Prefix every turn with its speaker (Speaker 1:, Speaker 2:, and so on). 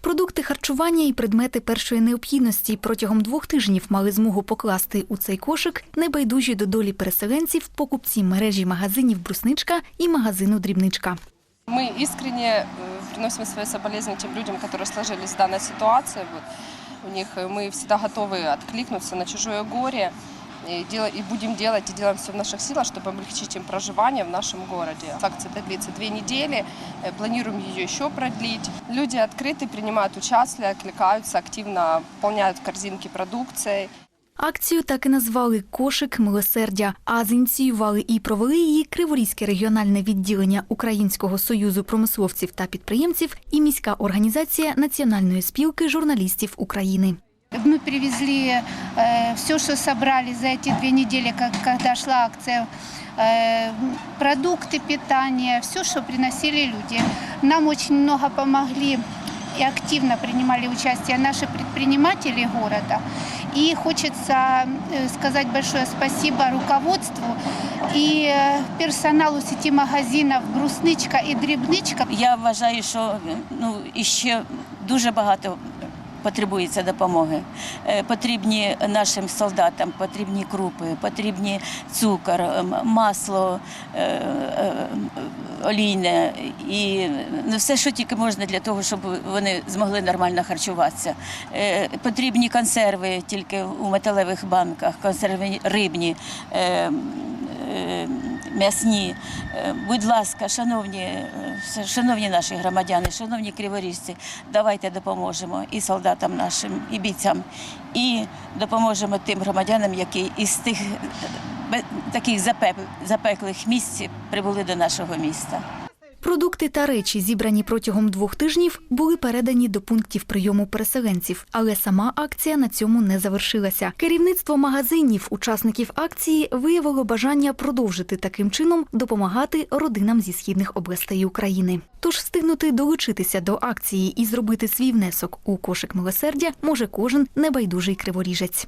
Speaker 1: Продукти харчування і предмети першої необхідності протягом двох тижнів мали змогу покласти у цей кошик небайдужі до долі переселенців покупці мережі магазинів Брусничка і магазину Дрібничка.
Speaker 2: Мы искренне э, приносим свои соболезнования тем людям, которые сложились в данной ситуации. Вот у них э, мы всегда готовы откликнуться на чужое горе и, дела- и будем делать и делаем все в наших силах, чтобы облегчить им проживание в нашем городе. Акция длится две недели, э, планируем ее еще продлить. Люди открыты, принимают участие, откликаются, активно пополняют корзинки продукцией.
Speaker 1: Акцію так і назвали Кошик милосердя, а зініціювали і провели її Криворізьке регіональне відділення Українського союзу промисловців та підприємців і міська організація Національної спілки журналістів України.
Speaker 3: Мы привезли все, что собрали за эти две недели, как, когда шла акция, э, продукты питания, все, что приносили люди. Нам очень много помогли и активно принимали участие наши предприниматели города. И хочется э, сказать большое спасибо руководству и э, персоналу сети магазинов «Брусничка» и «Дрібничка».
Speaker 4: Я вважаю, що ну іще дуже багато потребується допомоги. Е, Потрібні нашим солдатам, потрібні крупи, потрібні цукор, масло е, е, олійне і ну, все, що тільки можна для того, щоб вони змогли нормально харчуватися. Е, Потрібні консерви тільки у металевих банках, консерви рибні. М'ясні, Е, будь ласка, шановні, е, шановні наші громадяни, шановні криворіжці, давайте допоможемо і солдатам нашим, і бійцям, і допоможемо тим громадянам, які із тих е, таких запек- запеклих місць прибули до нашого міста.
Speaker 1: Продукти та речі, зібрані протягом двох тижнів, були передані до пунктів прийому переселенців. Але сама акція на цьому не завершилася. Керівництво магазинів, учасників акції, виявило бажання продовжити таким чином допомагати родинам зі східних областей України. Тож встигнути долучитися до акції і зробити свій внесок у кошик милосердя може кожен небайдужий криворіжець.